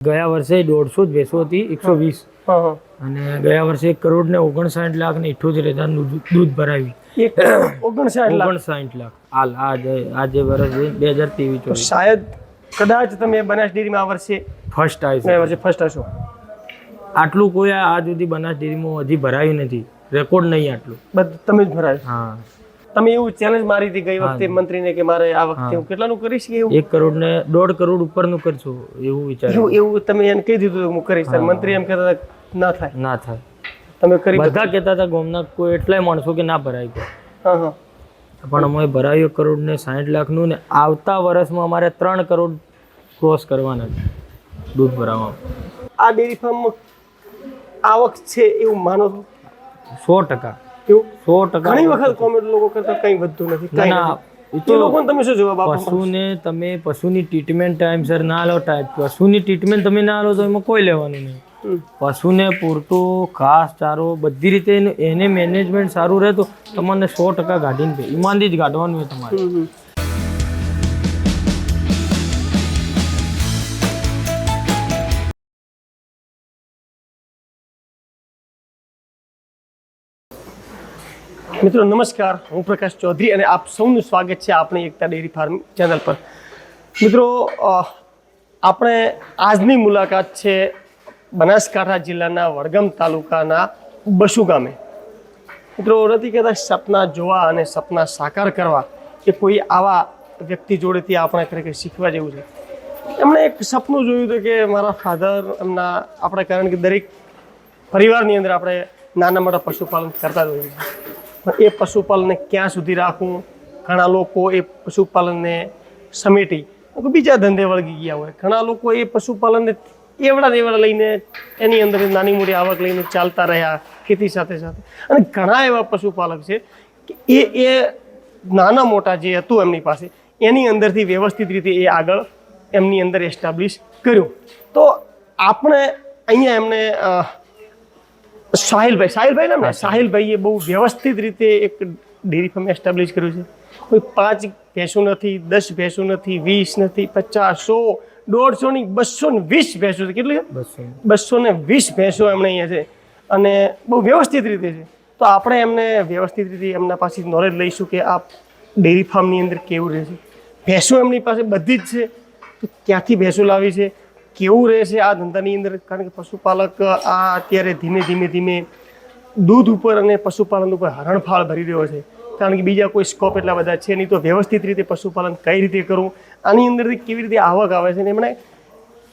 ગયા વર્ષે દોઢસો જ ભેંસો હતી એકસો વીસ. અને ગયા વર્ષે એક કરોડ ને ઓગણસાઠ લાખ ને ઇઠ્ઠોતેર હજાર દૂધ દૂધ ભરાવી ઓગણસાઠ લાખ? ઓગણસાઠ લાખ. હાલ આજે આજે વર્ષ બે હજાર ત્રેવીસ શાયદ કદાચ તમે બનાસ ડેરીમાં આ વર્ષે ફર્સ્ટ આવી વર્ષે ફર્સ્ટ હશો આટલું કોઈ આ સુધી બનાસ ડેરીમાં હજી ભરાયું નથી. રેકોર્ડ નહીં આટલું. બધું તમે જ ભરાય. હા. તમે એવું ચેલેન્જ મારી હતી ગઈ વખતે મંત્રીને કે મારે આ વખતે હું. કેટલાનું કરીશ કે એવું? એક કરોડ ને દોઢ કરોડ ઉપરનું કરશું એવું વિચાર્યું એવું એવું તમે એને કહી દીધું હું કરીશ મંત્રી એમ કહેતા ના થાય. ના થાય. તમે કરી બધા કહેતા હતા ગોમના કોઈ એટલાય માણસો કે ના ભરાય ગયો હા હા. પણ અમે ભરાયું કરોડ ને સાઠ લાખનું ને આવતા વર્ષમાં અમારે ત્રણ કરોડ ક્રોસ કરવાના છે દૂધ ભરાવામાં. આ ડેરી ફાર્મમાં આવક છે એવું માનો છો? સો ટકા. એવું? સો ટકા ઘણી વખત કોમેન્ટ લોકો કરતા કંઈ વધતું નથી કંઈ ના નથી. એ એ તો લોકોને તમે શું જવાબ આપો? પશુને તમે પશુની ટ્રીટમેન્ટ ટાઈમસર ના લો ટાઈમ પશુની ટ્રીટમેન્ટ તમે ના લો તો એમાં કોઈ લેવાનું નહીં. પશુને પૂરતો ઘાસ ચારો બધી રીતે એને મેનેજમેન્ટ સારું રહે તો તમને સો ટકા કાઢીને ઈમાનથી જ કાઢવાનું હોય તમારે. મિત્રો, નમસ્કાર. હું પ્રકાશ ચૌધરી અને આપ સૌનું સ્વાગત છે આપણી એકતા ડેરી ફાર્મ ચેનલ પર. મિત્રો આપણે આજની મુલાકાત છે બનાસકાંઠા જિલ્લાના વડગામ તાલુકાના બસુ ગામે. મિત્રો, નથી કહેતા સપના જોવા અને સપના સાકાર કરવા એ કોઈ આવા વ્યક્તિ જોડેથી આપણે ખરેખર શીખવા જેવું છે. એમણે એક સપનું જોયું હતું કે મારા ફાધર એમના આપણે, કારણ કે દરેક પરિવારની અંદર આપણે નાના મોટા પશુપાલન કરતા જ હોઈએ છીએ. એ પશુપાલનને ક્યાં સુધી રાખવું? ઘણા લોકો એ પશુપાલનને સમેટી બીજા ધંધે વળગી ગયા હોય. ઘણા લોકો એ પશુપાલનને એવડા દેવડા લઈને એની અંદર નાની મોટી આવક લઈને ચાલતા રહ્યા ખેતી સાથે સાથે. અને ઘણા એવા પશુપાલક છે કે એ એ નાના મોટા જે હતું એમની પાસે, એની અંદરથી વ્યવસ્થિત રીતે એ આગળ એમની અંદર એસ્ટાબ્લિશ કર્યું. તો આપણે અહીંયા એમને સાહિલભાઈ સાહિલભાઈ નામ? સાહિલભાઈએ બહુ વ્યવસ્થિત રીતે એક ડેરી ફાર્મ એસ્ટાબ્લિશ કર્યું છે. કોઈ પાંચ ભેંસો નથી દસ ભેંસો નથી વીસ નથી પચાસ સો દોઢસો ની બસો ને વીસ ભેંસો છે. કેટલી બસો. બસો ને વીસ ભેંસો એમણે અહીંયા છે. અને બહુ વ્યવસ્થિત રીતે છે. તો આપણે એમને વ્યવસ્થિત રીતે એમના પાસે નોલેજ લઈશું કે આ ડેરી ફાર્મની અંદર કેવું રહે છે. ભેંસો એમની પાસે બધી જ છે. તો ક્યાંથી ભેંસો લાવી છે? કેવું રહેશે આ ધંધાની અંદર? કારણ કે પશુપાલક, આ અત્યારે ધીમે ધીમે ધીમે દૂધ ઉપર અને પશુપાલન ઉપર હરણફાળ ભરી રહ્યો છે. કારણ કે બીજા કોઈ સ્કોપ એટલા બધા છે નહીં, તો વ્યવસ્થિત રીતે પશુપાલન કઈ રીતે કરવું? આની અંદરથી કેવી રીતે આવક આવે છે અને એમણે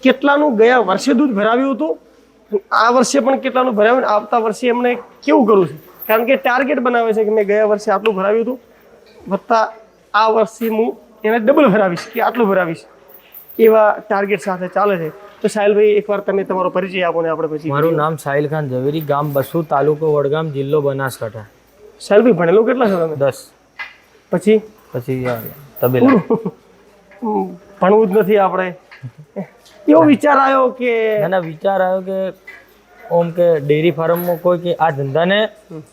કેટલાનું ગયા વર્ષે દૂધ ભરાવ્યું હતું? આ વર્ષે પણ કેટલાનું ભરાવ્યું આવતા વર્ષે એમણે કેવું કરવું છે? કારણ કે ટાર્ગેટ બનાવે છે કે મેં ગયા વર્ષે આટલું ભરાવ્યું હતું, વત્તા આ વર્ષે હું એને ડબલ ભરાવીશ કે આટલું ભરાવીશ. એવા ટાર્ગેટ સાથે ચાલે છે. તો સાહેલભાઈ એકવાર તમે તમારો પરિચય આપો ને આપણે પછી. મારું નામ સાહિલ ખાન ઝવેરી ગામ બસુ તાલુકો વડગામ જિલ્લો બનાસકાંઠા. સાહેલભાઈ ભણેલો કેટલા છો તમે? દસ. પછી? પછી તબેલા. ભણવું જ નથી આપણે. એવો વિચાર આવ્યો કે એના વિચાર આવ્યો કે ઓમ કે ડેરી ફાર્મમાં કોઈ કે આ ધંધાને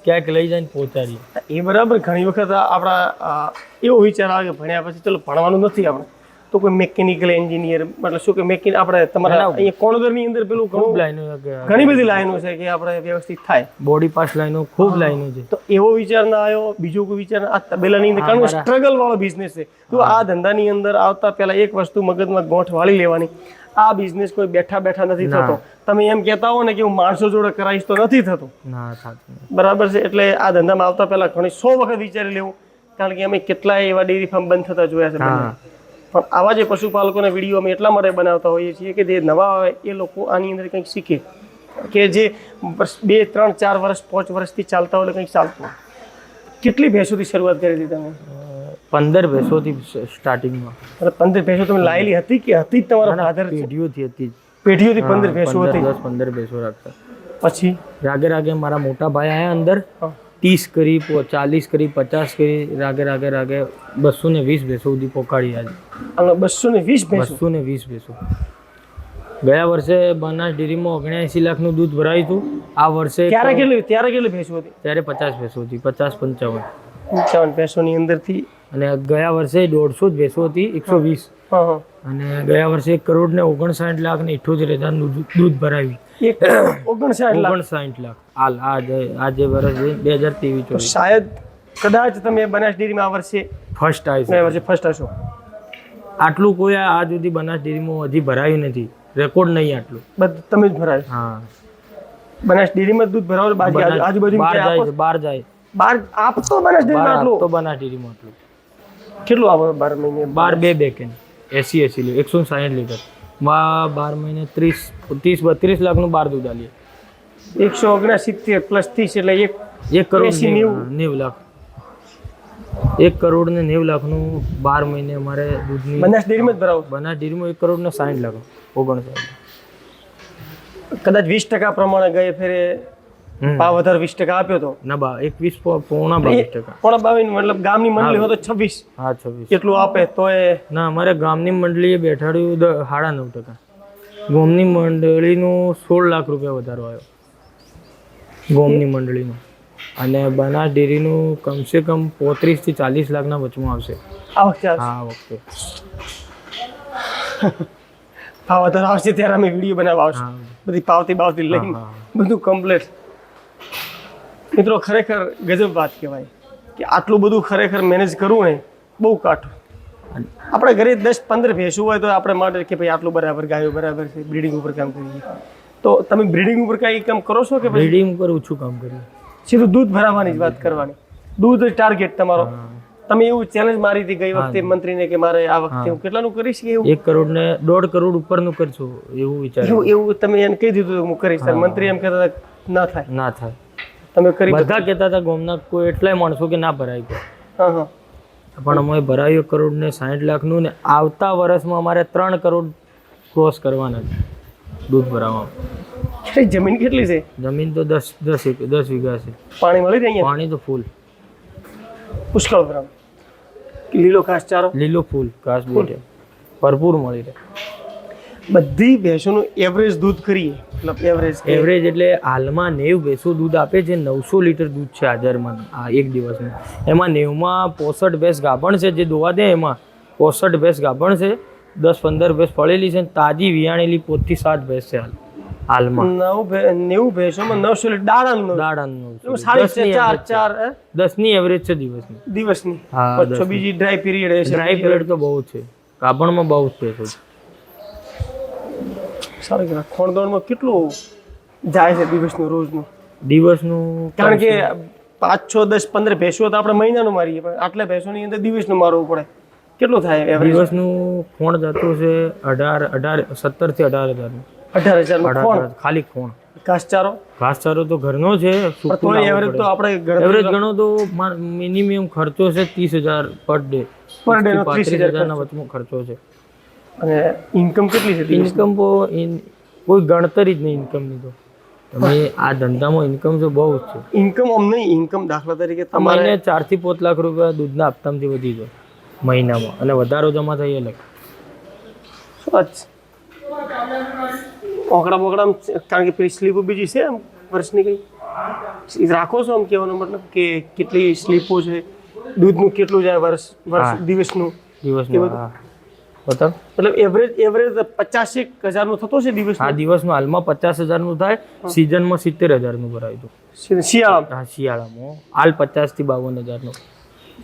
ક્યાંક લઈ જઈને પહોંચાડીએ. એ બરાબર ઘણી વખત આપણા એવો વિચાર આવે કે ભણ્યા પછી ચલો ભણવાનું નથી આપણે. તો કોઈ મેકેનિકલ એન્જિનિયર મતલબ શું કે મેકેનિક આપણે તમારા અહીંયા કોણોદરની અંદર પેલું ઘણું લાઈનો ઘણી બધી લાઈનો છે કે આપણે વ્યવસ્થિત થાય. બોડી પાસ લાઈનો ખૂબ લાઈનો છે. તો એવો વિચાર ના આવ્યો બીજો કોઈ વિચાર આ તબેલાની અંદર કારણ સ્ટ્રગલ વાળો બિઝનેસ છે. તો આ ધંધાની અંદર આવતા પહેલા એક વસ્તુ મગજમાં ગોઠ વાળી લેવાની. આ બિઝનેસ કોઈ બેઠા બેઠા નથી થતો. તમે એમ કહેતા હો ને કે હું માણસો જોડે કરાવીશ તો નથી થતું. બરાબર છે? એટલે આ ધંધામાં આવતા પહેલા ઘણી સો વખત વિચારી લેવું. કારણ કે અમે કેટલાય એવા ડેરી ફાર્મ બંધ થતા જોયા છે પણ આવા જે પશુપાલકોના વીડિયો અમે એટલા માટે બનાવતા હોઈએ છીએ કે જે નવા આવે એ લોકો આની અંદર કંઈક શીખે. કે જે બે ત્રણ ચાર વર્ષ પાંચ વર્ષથી ચાલતા હોય એટલે કંઈક ચાલતું હોય. કેટલી ભેંસોથી શરૂઆત કરી હતી તમે? પંદર ભેંસોથી સ્ટાર્ટિંગમાં. અને પંદર ભેંસો તમે લાયેલી હતી કે હતી જ તમારા આધાર પેઢીઓથી હતી પેઢીઓથી પંદર ભેંસો હતી? દસ પંદર ભેંસો રાખતા. પછી? રાગે રાગે મારા મોટા ભાઈ આયા અંદર. ત્રીસ કરી ચાલીસ કરી પચાસ કરી રાગે રાગે રાગે બસો ને વીસ ભેંસો સુધી પોકાડી આજે. અને બસો ને વીસ બસો ને વીસ ભેંસો. ગયા વર્ષે બનાસ ડેરીમાં લાખ લાખનું દૂધ ભરાયું હતું. આ વર્ષે ત્યારે કેટલી ત્યારે કેટલી ભેંસો હતી? ત્યારે પચાસ ભેંસો હતી પચાસ પંચાવન. પંચાવન ભેંસોની અંદરથી અને ગયા વર્ષે દોઢસો જ ભેંસો હતી એકસો વીસ. અને ગયા વર્ષે એક કરોડ ને ઓગણસાઠ લાખ ને ઇઠ્ઠોતેર હજારનું દૂધ- ભરાવી ઓગણસાઠ ઓગણસાઠ લાખ. હાલ આજે વર્ષ બે હજાર ત્રેવીસ શાયદ કદાચ તમે બનાસ ડેરીમાં આ વર્ષે ફર્સ્ટ આવી વર્ષે ફર્સ્ટ આવશો. આટલું કોઈ આ સુધી બનાસ ડેરીમાં હજી ભરાયું નથી. રેકોર્ડ નહીં આટલું. બધું તમે જ ભરાય. હા. બનાસ ડેરીમાં દૂધ ભરાવો બાજુ આજુ- આજુબાજુ બહાર જાય બહાર જાય. બાર આપતો બનાસ ડેરીમાં આટલું. તો બનાસ ડેરીમાં આટલું. કેટલું આવે બાર મહિને? બાર બે બે કેન એસી એસી લીટર એકસો સાઠ લીટર. માં બાર મહિને ત્રીસ ત્રીસ બત્રીસ લાખનું બાર દૂધ આલીએ. એકસો ઓગણસિત્તેર પ્લસ ત્રીસ એટલે એક એક કરોડ નેવું નેવું. લાખ. એક કરોડ ને નેવું લાખનું બાર મહિને અમારે દૂધની બનાસ ડેરીમાં જ ભરાવો. બનાસ ડેરીમાં એક કરોડ ને સાઠ લાખ ઓગણસાઠ. કદાચ વીસ ટકા પ્રમાણે ગયે ફેરે. ભાવ વધારે વીસ ટકા આપ્યો તો. ના બા એકવીસ પોણા બાવીસ ટકા. પોણા બાવીસ મતલબ ગામની મંડળી હોય તો છવ્વીસ. હા છવ્વીસ. કેટલું આપે તો એ ના અમારે ગામની મંડળીએ બેઠાડ્યું સાડા નવ ટકા. ગોમની મંડળીનો સોળ લાખ રૂપિયા વધારો આવ્યો. ગોમની મંડળીનો. અને બનાસ ડેરીનું કમસે કમ પોત્રીસથી ચાલીસ લાખના વચમાં આવશે. આ વખતે. હા વખતે. ભાવ વધારો આવશે ત્યારે અમે વીડિયો બનાવવા આવશે. બધી પાવતી બાવતી લઈને બધું કમ્પ્લીટ મિત્રો ખરેખર ગજબ વાત કહેવાય કે આટલું બધું ખરેખર મેનેજ કરવું ને બહુ કાઠું. આપણે ઘરે દસ પંદર ભેંસું હોય તો આપણે માટે કે ભાઈ આટલું બરાબર ગાયો બરાબર છે બ્રિડિંગ ઉપર કામ કરીએ. તો તમે બ્રિડિંગ ઉપર કાંઈ કામ કરો છો કે બ્રિડિંગ ઉપર ઓછું કામ કરીએ. સીધું દૂધ ભરાવાની જ વાત કરવાની. દૂધ ટાર્ગેટ તમારો. તમે એવું ચેલેન્જ મારી હતી ગઈ વખતે મંત્રીને કે મારે આ વખતે હું. કેટલાનું કરીશ કે એવું? એક કરોડ ને દોઢ કરોડ ઉપરનું કરશું એવું વિચાર. એવું એવું તમે એને કહી દીધું હું કરીશ. મંત્રી એમ કહેતા ના થાય. ના થાય. તમે કરી બધા કહેતા હતા ગોમના કોઈ એટલાય માણસો કે ના હા હા. પણ અમે ભરાયું કરોડ ને સાઠ લાખનું ને આવતા વર્ષમાં અમારે ત્રણ કરોડ ક્રોસ કરવાના છે દૂધ ભરાવામાં જમીન કેટલી છે? જમીન તો દસ દસ એક દસ વીઘા છે. પાણી મળી જાય પાણી તો ફૂલ પુષ્કળ ભરાવ. લીલો ઘાસચારો લીલો ફૂલ ઘાસ બોટે. ભરપૂર મળી રહે. બધી ભેંસોનું એવરેજ દૂધ કરીએ. મતલબ એવરેજ એવરેજ એટલે હાલમાં નેવ ભેંસો દૂધ આપે છે નવસો લીટર દૂધ છે હાજરમાં આ એક દિવસનું એમાં નેવમાં પોસઠ ભેંસ ગાભણ છે જે દોવા દે એમાં પોસઠ ભેંસ ગાભણ છે દસ પંદર ભેંસ પડેલી છે તાજી વિયાણેલી પોતથી સાત ભેંસ છે હાલ હાલમાં. નવ નેવું ભેંસોમાં નવસો લીટર દાડાનું દાડાનું સાડી ચાર ચાર દસની એવરેજ છે દિવસની. દિવસની. હા બીજી ડ્રાય પીરિયડ ડ્રાય પીરિયડ તો બહુ જ છે. ગાભણમાં બહુ જ ભેંસો છે. સારું કહેવાય. ખોણદોણમાં કેટલું જાય છે દિવસનું રોજનું? દિવસનું કારણ કે પાંચ છ દસ પંદર ભેંસો તો આપણે મહિનાનું મારીએ પણ આટલા ભેંસોની અંદર દિવસનું મારવું પડે. કેટલું થાય દિવસનું ફોણ જતું છે અઢાર અઢાર સત્તરથી અઢાર હજારનું અઢાર હજાર ખાલી ફોણ ઘાસચારો? ઘાસચારો તો ઘરનો છે એવરેજ તો આપણે એવરેજ ગણો તો મિનિમમ ખર્ચો છે ત્રીસ હજાર પર ડે પર ડે ત્રીસ હજાર હજારના વચમાં ખર્ચો છે. અને ઇન્કમ કેટલી છે ઇન્કમ કોઈ ગણતરી જ નહીં ઇન્કમની તો. તમે આ ધંધામાં ઇન્કમ તો બહુ જ છે. ઇન્કમ આમ નહીં ઇન્કમ દાખલા તરીકે તમારે ચારથી પાંચ લાખ રૂપિયા દૂધના હપ્તામાંથી વધી જાય મહિનામાં. અને વધારો જમા થઈ અલગ. ઓકડા બોકડા કારણ કે પેલી સ્લીપો બીજી છે આમ વર્ષની કઈ? રાખો છો આમ કહેવાનો મતલબ કે કેટલી સ્લીપો છે? દૂધનું કેટલું જાય વર્ષ વર્ષ દિવસનું? દિવસનું બતાવ મતલબ એવરેજ એવરેજ પચાસેક હજારનો થતો છે દિવસ આ દિવસમાં હાલમાં પચાસ હજારનું થાય સિઝનમાં સિત્તેર હજારનું ભરાયું હતું શિયાળા હા શિયાળામાં હાલ પચાસથી બાવન હજારનું.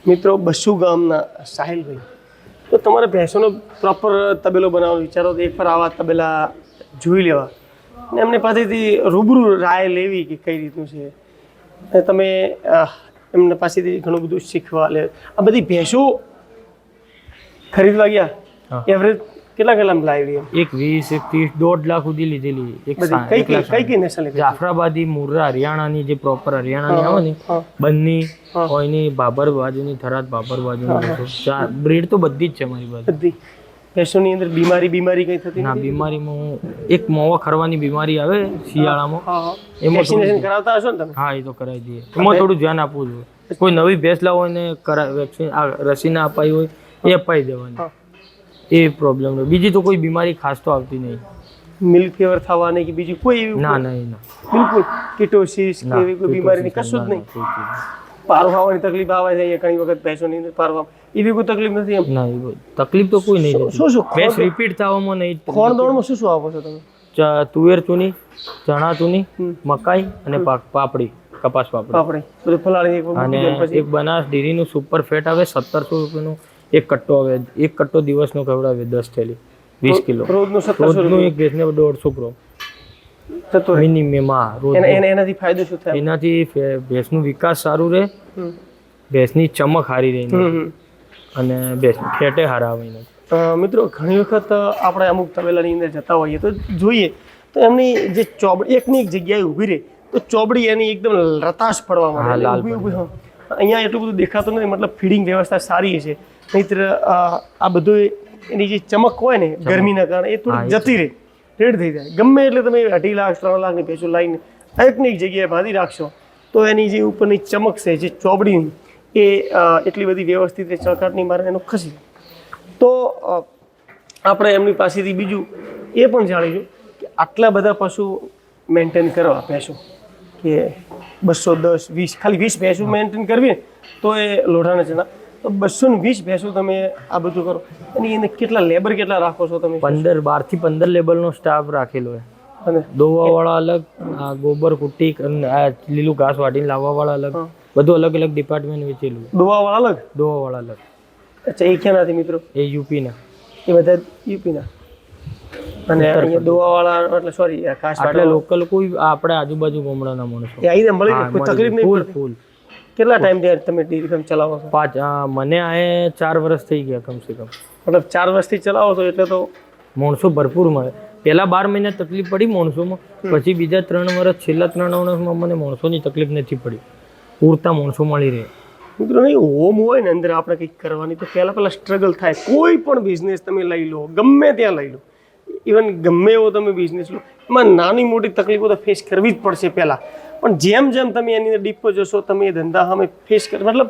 મિત્રો બસુ ગામના સાહિલભાઈ તો તમારે ભેંસોનો પ્રોપર તબેલો બનાવવાનો વિચારો તો એકવાર આવા તબેલા જોઈ લેવા. ને એમને પાસેથી રૂબરૂ રાય લેવી કે કઈ રીતનું છે. અને તમે એમના પાસેથી ઘણું બધું શીખવા લે. આ બધી ભેંસો ખરીદવા ગયા? એવરેજ કેટલા કેટલા લાવી એક વીસ એક ત્રીસ દોઢ લાખ સુધી લીધેલી એક કઈ કઈ કઈ જાફરાબાદી મુર્રા હરિયાણાની જે પ્રોપર હરિયાણાની આવે ને બંની કોઈની બાબર બાજુની થરાદ બાબર બાજુની બ્રીડ તો બધી જ છે મારી પાસે. બધી. પેશોની અંદર બીમારી બીમારી કઈ થતી ના બીમારીમાં હું એક મોવા ખરવાની બીમારી આવે શિયાળામાં. એમાં વેક્સિનેશન કરાવતા હશો ને તમે? હા એ તો કરાવી દઈએ. એમાં થોડું ધ્યાન આપવું જોઈએ. કોઈ નવી ભેંસ લાવો ને કરા વેક્સિન આ રસીના અપાઈ હોય એ અપાઈ દેવાની. એ પ્રોબ્લેમ બીજી તો કોઈ બીમારી ખાસ તો આવતી નહીં. મિલ્ક ફેવર થવાની કે બીજી કોઈ એવી ના ના ના. બિલકુલ. કિટોસિસ કે એવી કોઈ બીમારીની કશું જ નહીં. પારો ખાવાની તકલીફ આવે છે અહીંયા ઘણી વખત ભેંસોની અંદર પારો એવી કોઈ તકલીફ નથી એમ? ના તકલીફ તો કોઈ નહીં શું શું ભેંસ રિપીટ થવામાં નહીં ખોણ દોડમાં શું શું આપો છો તમે? તુવેર ચૂની ચણા ચૂની. મકાઈ અને પાપડી કપાસ પાપડી. પાપડી. બધું ફલાણી એક બનાસ ડેરીનું સુપર ફેટ આવે સત્તરસો રૂપિયાનું. એક કટ્ટો આવે એક કટ્ટો દિવસનો ખવડાવે દસ થેલી વીસ કિલો. રોજનું રોજનું એક ભેંસને દોઢસો ગ્રામ થતું મિનિમમ રોજ એને એને એનાથી ફાયદો શું થાય? એનાથી ભેંસનું વિકાસ સારું રહે. ભેંસની ચમક સારી રહે. અને ભેંસ ફેટે સારા આવે મિત્રો ઘણી વખત આપણે અમુક તબેલાની અંદર જતા હોઈએ તો જોઈએ તો એમની જે ચોબડી એકની એક જગ્યાએ ઊભી રહે તો ચોબડી એની એકદમ રતાશ પડવા માંડે. અહીંયા એટલું બધું દેખાતું નથી મતલબ ફીડિંગ વ્યવસ્થા સારી છે. નહીતર આ બધું એની જે ચમક હોય ને ગરમીના કારણે એ થોડી જતી રહે રેડ થઈ જાય. ગમે એટલે તમે અઢી લાખ ત્રણ લાખની પેશું લાઈને એકની જગ્યાએ બાંધી રાખશો તો એની જે ઉપરની ચમક છે જે ચોબડીની એ એટલી બધી વ્યવસ્થિત ચળકાટની મારે એનું ખસી તો આપણે એમની પાસેથી બીજું એ પણ જાણીશું કે આટલા બધા પશુ મેન્ટેન કરવા ભેંસો કે બસો દસ વીસ ખાલી વીસ ભેંસો મેન્ટેન કરવી તો એ લોઢાના ચણા તો બસો ને વીસ ભેંસો તમે આ બધું કરો. અને એને કેટલા લેબર કેટલા રાખો છો તમે? પંદર બારથી પંદર લેબલનો સ્ટાફ રાખેલો છે. અને દોવાવાળા અલગ આ ગોબર કુટી અને આ લીલું ઘાસ વાટીને લાવવાવાળા અલગ. બધું અલગ અલગ ડિપાર્ટમેન્ટ વેચેલું દોવાવાળા અલગ? દોવાવાળા અલગ. અચ્છા એ ક્યાંનાથી મિત્રો? એ યુપીના. એ બધા યુપીના. અને અહીંયા દોવાવાળા એટલે સોરી કાશ આટલે લોકલ કોઈ આપણે આજુબાજુ ગામડાના માણસો. એ આઈને મળી કોઈ તકલીફ નહીં ફૂલ ફૂલ. કેટલા ટાઈમથી તમે ડેરી ફાર્મ ચલાવો છો? પાંચ મને આ ચાર વર્ષ થઈ ગયા કમસે કમ. મતલબ ચાર વર્ષથી ચલાવો છો એટલે તો માણસો ભરપૂર મળે. પહેલા બાર મહિના તકલીફ પડી માણસોમાં પછી બીજા ત્રણ વર્ષ છેલ્લા ત્રણ વર્ષમાં મને માણસોની તકલીફ નથી પડી. પૂરતા માણસો મળી રહે. મિત્રો નહીં હોમ હોય ને અંદર આપણે કંઈક કરવાની તો પહેલાં પહેલાં સ્ટ્રગલ થાય. કોઈ પણ બિઝનેસ તમે લઈ લો ગમે ત્યાં લઈ લો. ઇવન ગમે એવો તમે બિઝનેસ લો, એમાં નાની મોટી તકલીફો તો ફેસ કરવી જ પડશે પહેલાં. પણ જેમ જેમ તમે એની અંદર ડીપો જશો, તમે એ ધંધા સામે ફેસ કર, મતલબ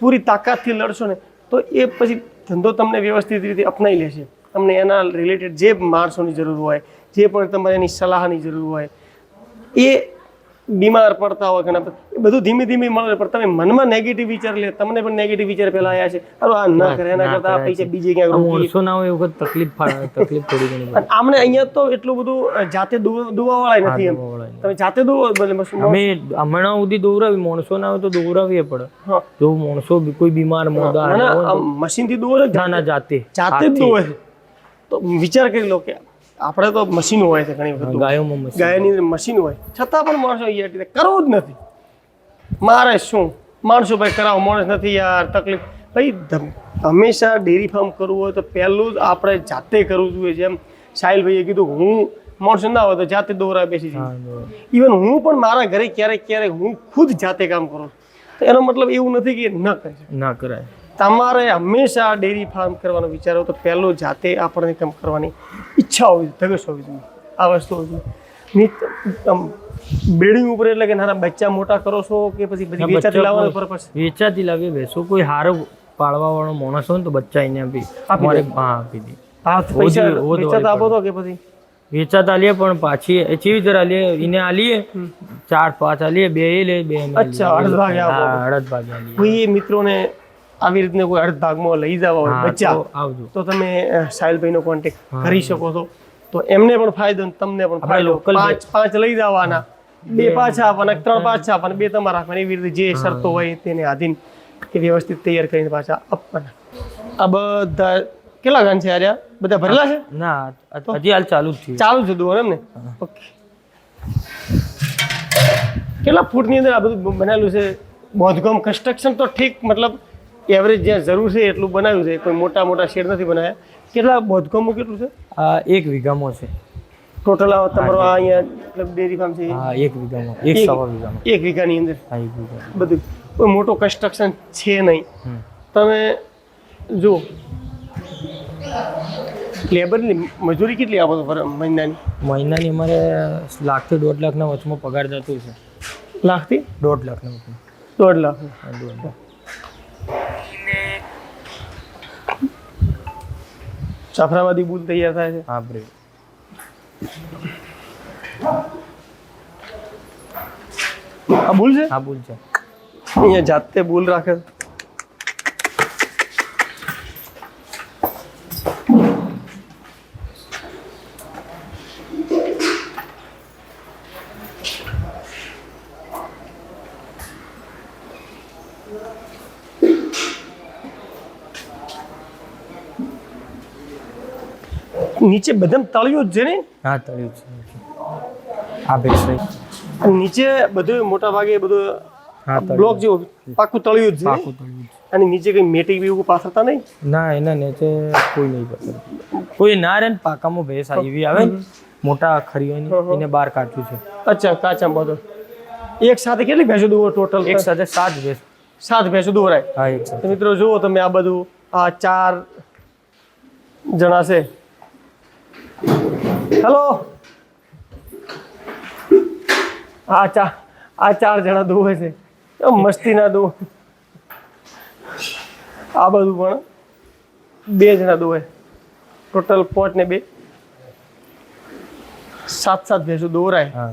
પૂરી તાકાતથી લડશો ને, તો એ પછી ધંધો તમને વ્યવસ્થિત રીતે અપનાવી લેશે. તમને એના રિલેટેડ જે માણસોની જરૂર હોય, જે પણ તમારે એની સલાહની જરૂર હોય, એ બીમાર પડતા હોય ઘણા એ બધું ધીમે ધીમે મળે પણ તમે મનમાં નેગેટિવ વિચાર લે તમને પણ નેગેટિવ વિચાર પેલા આવ્યા છે. અરે આ ના કરે એના કરતા આ પૈસા બીજે ક્યાંક રોકી ના હોય એ વખત તકલીફ તકલીફ થોડી ઘણી આમને અહીંયા તો એટલું બધું જાતે દુવા વાળા નથી એમ. તમે જાતે દુવો અમે હમણાં સુધી દોરાવી માણસો ના હોય તો દોરાવીએ પડે જો માણસો કોઈ બીમાર મોદા મશીનથી દુવો ના જાતે. જાતે જ દુવે તો વિચાર કરી લો કે આપણે તો મશીન હોય છે ઘણી વખત ગાયોમાં. ગાયની મશીન હોય. છતાં પણ માણસો અહીંયા કરવું જ નથી. મારે શું? માણસો ભાઈ કરાવો માણસ નથી યાર તકલીફ. ભાઈ હંમેશા ડેરી ફાર્મ કરવું હોય તો પહેલું જ આપણે જાતે કરવું જોઈએ. જેમ સાહિલભાઈએ કીધું હું માણસો ના હોય તો જાતે દોરા બેસી જાય. ઇવન હું પણ મારા ઘરે ક્યારેક ક્યારેક હું ખુદ જાતે કામ કરું તો એનો મતલબ એવું નથી કે ન કરે ના કરાય. તમારે હંમેશા ડેરી ફાર્મ કરવાનો વિચારો તો પહેલો જાતે આપણને કામ કરવાની ઈચ્છા હોવી ધગશ હોવી જોઈએ આ વસ્તુ હોવી જોઈએ. બિલ્ડિંગ ઉપર એટલે કે નાના બચ્ચા મોટા કરો છો કે પછી બધી વેચાતી લાવવાનો પર્પસ વેચાતી લાવીએ ભેંસો કોઈ હારો પાળવા વાળો માણસ હોય ને તો બચ્ચા એને આપી અમારે હા આપી દે. પૈસા વેચાતા આપો તો કે પછી? વેચાતા લઈએ પણ પાછી ચીવી જરા લઈએ એને આલીએ ચાર પાંચ આલીએ બે એ લે બે અચ્છા, અડધ ભાગે અડધ ભાગે આલીએ. કોઈ મિત્રોને આવી રીતને કોઈ અર્ધ ભાગમાં લઈ જવા હોય બચ્ચા તો તમે સાહિલભાઈનો કોન્ટેક્ટ કરી શકો છો. તો એમને પણ ફાયદો તમને પણ ફાયદો. પાંચ પાંચ લઈ જવાના. બે પાછા આપવાના ત્રણ પાછા આપવાના બે તમારા રાખવાના એવી રીતે જે શરતો હોય તેને આધીન કે વ્યવસ્થિત તૈયાર કરીને પાછા આપવાના. આ બધા કેટલા ગાન છે આર્યા? બધા ભરેલા છે? ના હજી હાલ ચાલુ જ થયું ચાલુ છે દોર એમ ને ઓકે. કેટલા ફૂટની અંદર આ બધું બનાવેલું છે? બાંધકામ કન્સ્ટ્રક્શન તો ઠીક મતલબ એવરેજ જ્યાં જરૂર છે એટલું બનાવ્યું છે કોઈ મોટા મોટા શેડ નથી બનાવ્યા. કેટલા બાંધકામો કેટલું છે? આ એક વીઘામાં છે. ટોટલ આ તમારો આ અહીંયા મતલબ ડેરી ફાર્મ છે હા એક વીઘામાં એક સવા વીઘામાં. એક વીઘાની અંદર? હા એક વીઘા બધું. કોઈ મોટો કન્સ્ટ્રક્શન છે નહીં. તમે જુઓ. લેબરની મજૂરી કેટલી આપો છો મહિનાની? મહિનાની અમારે લાખથી દોઢ લાખના વચમાં પગાર જતું છે. લાખથી? દોઢ લાખના દોઢ લાખ. દોઢ લાખ. જાફરાબાદી બુલ તૈયાર થાય છે. હા બ્રેક. આ બુલ છે? હા ભૂલ છે. અહીંયા જાતે ભૂલ રાખે નીચે બધા તળિયું જ છે ને? હા તળિયું છે. આ ભેંસ નીચે બધું મોટા ભાગે બધું. બ્લોક જેવું પાકું તળિયું જ છે પાકું તળિયું અને નીચે કઈ મેટી બી પાથરતા નહીં? ના એના નીચે કોઈ નહીં પકડતું કોઈ ના રે ને પાકામાં ભેંસ આવી એવી આવે ને મોટા ખરીઓની એને બહાર કાઢ્યું છે. અચ્છા કાચા બધો એક સાથે કેટલી ભેંસો દોરો ટોટલ એક સાથે સાત ભેંસ. સાત ભેંસો દોરાય. હા એક સાથે. મિત્રો જુઓ તમે આ બધું આ ચાર જણા છે. હેલો. આ ચાર આ ચાર જણા દુવે છે. મસ્તીના દો આ બધું પણ બે જણા દુવે ટોટલ પોટ ને બે. સાત સાત ભેંસો દોરાય.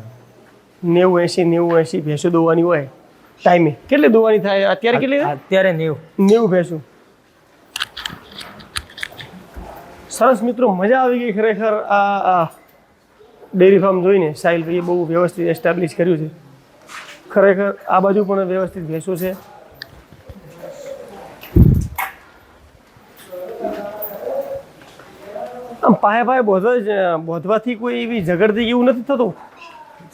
નેવું એસી નેવું એસી ભેંસો દોવાની હોય. ટાઈમે કેટલી દોવાની થાય? અત્યારે કેટલી? અત્યારે નેવું. નેવું ભેંસું. સરસ મિત્રો મજા આવી ગઈ ખરેખર આ ડેરી ફાર્મ જોઈને. સાહિલભાઈએ બહુ વ્યવસ્થિત એસ્ટાબ્લિશ કર્યું છે. ખરેખર આ બાજુ પણ વ્યવસ્થિત ભેંસો છે. આમ પાયે પાયે બોધવા બોધવાથી કોઈ એવી ઝઘડતી એવું નથી થતું?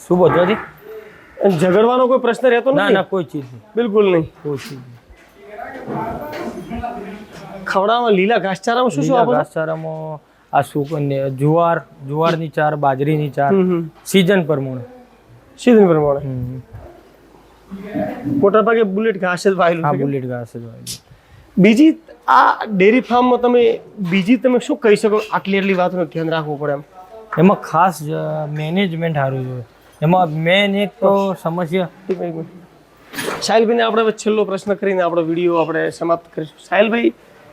શું બોધવાથી? અને ઝઘડવાનો કોઈ પ્રશ્ન રહેતો ના ના કોઈ ચીજ બિલકુલ નહીં. કોઈ ચીજ નહીં. ખવડાવવામાં લીલા ઘાસચારામાં શું શું આપો ઘાસચારામાં આ શું જુવાર જુવારની ચાર બાજરીની ચાર હમ પ્રમાણે. સીઝન પ્રમાણે? મોટા ભાગે બુલેટ ઘાસ જ વાયેલું હા બુલેટ ઘાસ જ વાયેલું. બીજી આ ડેરી ફાર્મમાં તમે બીજી તમે શું કહી શકો? આટલી આટલી વાતનું ધ્યાન રાખવું પડે એમ. એમાં ખાસ મેનેજમેન્ટ સારું જોઈએ એમાં મેન એક તો સમસ્યા સાહિલભાઈને આપણે હવે છેલ્લો પ્રશ્ન કરીને આપણો વીડિયો આપણે સમાપ્ત કરીશું. સાહિલભાઈ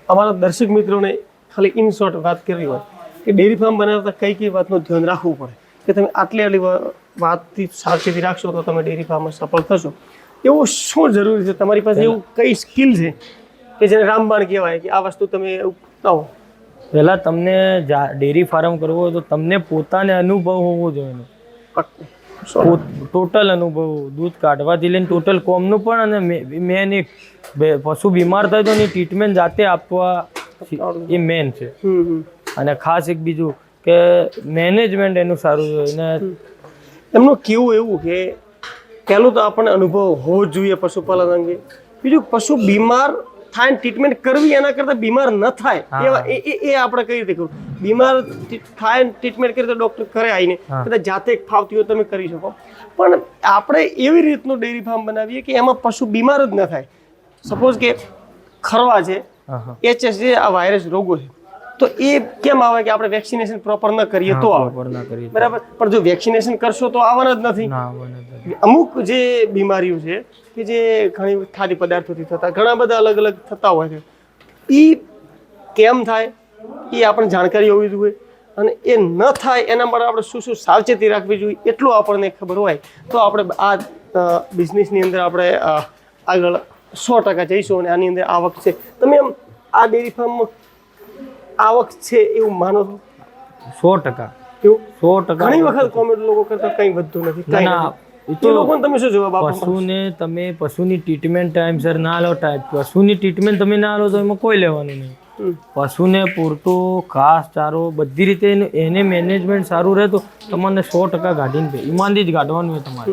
અમારા દર્શક મિત્રોને ખાલી ઇન શોર્ટ વાત કરવી હોય કે ડેરી ફાર્મ બનાવતા કઈ કઈ વાતનું ધ્યાન રાખવું પડે? કે તમે આટલી આટલી વાતથી સાવચેતી રાખશો તો તમે ડેરી ફાર્મમાં સફળ થશો. એવું શું જરૂરી છે? તમારી પાસે એવું કઈ સ્કિલ છે કે જેને રામબાણ કહેવાય કે આ વસ્તુ તમે આવો પહેલાં તમને ડેરી ફાર્મ કરવું હોય તો તમને પોતાને અનુભવ હોવો જોઈએ. ટોટલ અનુભવ દૂધ કાઢવાથી લઈને ટોટલ કોમનું પણ અને મેન એક પશુ બીમાર થાય તો એની ટ્રીટમેન્ટ જાતે આપવા એ મેન છે. અને ખાસ એક બીજું કે મેનેજમેન્ટ એનું સારું છે ને એમનું કેવું એવું કે પહેલું તો આપણને અનુભવ હોવો જોઈએ પશુપાલન અંગે. બીજું પશુ બીમાર થાય ટ્રીટમેન્ટ કરવી એના કરતાં બીમાર ન થાય. એવા એ એ- આપણે કઈ રીતે કરવું? બીમાર થાય ટ્રીટમેન્ટ કરી તો ડૉક્ટર કરે આવીને કદાચ જાતે ફાવતી હોય તમે કરી શકો. પણ આપણે એવી રીતનું ડેરી ફાર્મ બનાવીએ કે એમાં પશુ બીમાર જ ન થાય. સપોઝ કે ખરવા છે એચએસ છે આ વાયરસ રોગો છે. તો એ કેમ આવે કે આપણે વેક્સિનેશન પ્રોપર ન કરીએ તો આવે? બરાબર? પણ જો વેક્સિનેશન કરશો તો આવવાના જ નથી. અમુક જે બીમારીઓ છે કે જે ઘણી ખાદ્ય પદાર્થોથી થતા ઘણા બધા અલગ અલગ થતા હોય છે એ કેમ થાય? એ આપણને જાણકારી હોવી જોઈએ. અને એ ન થાય એના માટે આપણે શું શું સાવચેતી રાખવી જોઈએ એટલું આપણને ખબર હોય તો આપણે આ બિઝનેસની અંદર આપણે આગળ સો ટકા જઈશું અને આની અંદર આવક છે. તમે એમ આ ડેરી ફાર્મમાં આવક છે એવું માનો છો? સો ટકા. એવું? સો ટકા ઘણી વખત કોમેન્ટ લોકો કરતા કંઈ વધતું નથી કંઈ તો લોકોને તમે શું જવાબ આપો પશુને તમે પશુની ટ્રીટમેન્ટ ટાઈમસર ના લો ટાઈમ પશુની ટ્રીટમેન્ટ તમે ના લો તો એમાં કોઈ લેવાનું નહીં. પશુને પૂરતો ઘાસ ચારો બધી રીતે એને- મેનેજમેન્ટ સારું રહે તો તમને સો ટકા કાઢીને ઈમાનથી જ કાઢવાનું હોય તમારે.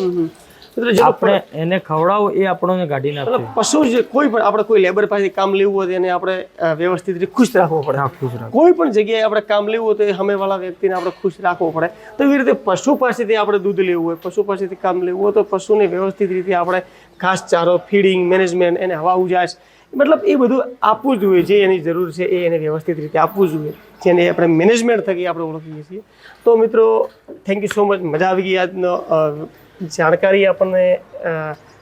આપણે એને ખવડાવો એ આપણને કાઢી નાખે પશુ જે કોઈ પણ આપણે કોઈ લેબર પાસે કામ લેવું હોય એને આપણે વ્યવસ્થિત રીતે ખુશ રાખવો પડે. ખુશ કોઈ પણ જગ્યાએ આપણે કામ લેવું હોય તો એ હમેવાળા વ્યક્તિને આપણે ખુશ રાખવો પડે. તો એવી રીતે પશુ પાસેથી આપણે દૂધ લેવું હોય પશુ પાસેથી કામ લેવું હોય તો પશુને વ્યવસ્થિત રીતે આપણે ઘાસચારો ફીડિંગ મેનેજમેન્ટ એને હવા ઉજાસ મતલબ એ બધું આપવું જોઈએ. જે એની જરૂર છે એ એને વ્યવસ્થિત રીતે આપવું જોઈએ. જેને આપણે મેનેજમેન્ટ થકી આપણે ઓળખીએ છીએ. તો મિત્રો થેન્ક યુ સો મચ મજા આવી ગઈ આજનો જાણકારી આપણને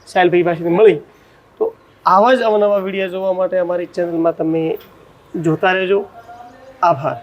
સાહેલભાઈ પાસેથી મળી. તો આવા જ અવનવા વીડિયો જોવા માટે અમારી ચેનલમાં તમે જોતા રહેજો. આભાર.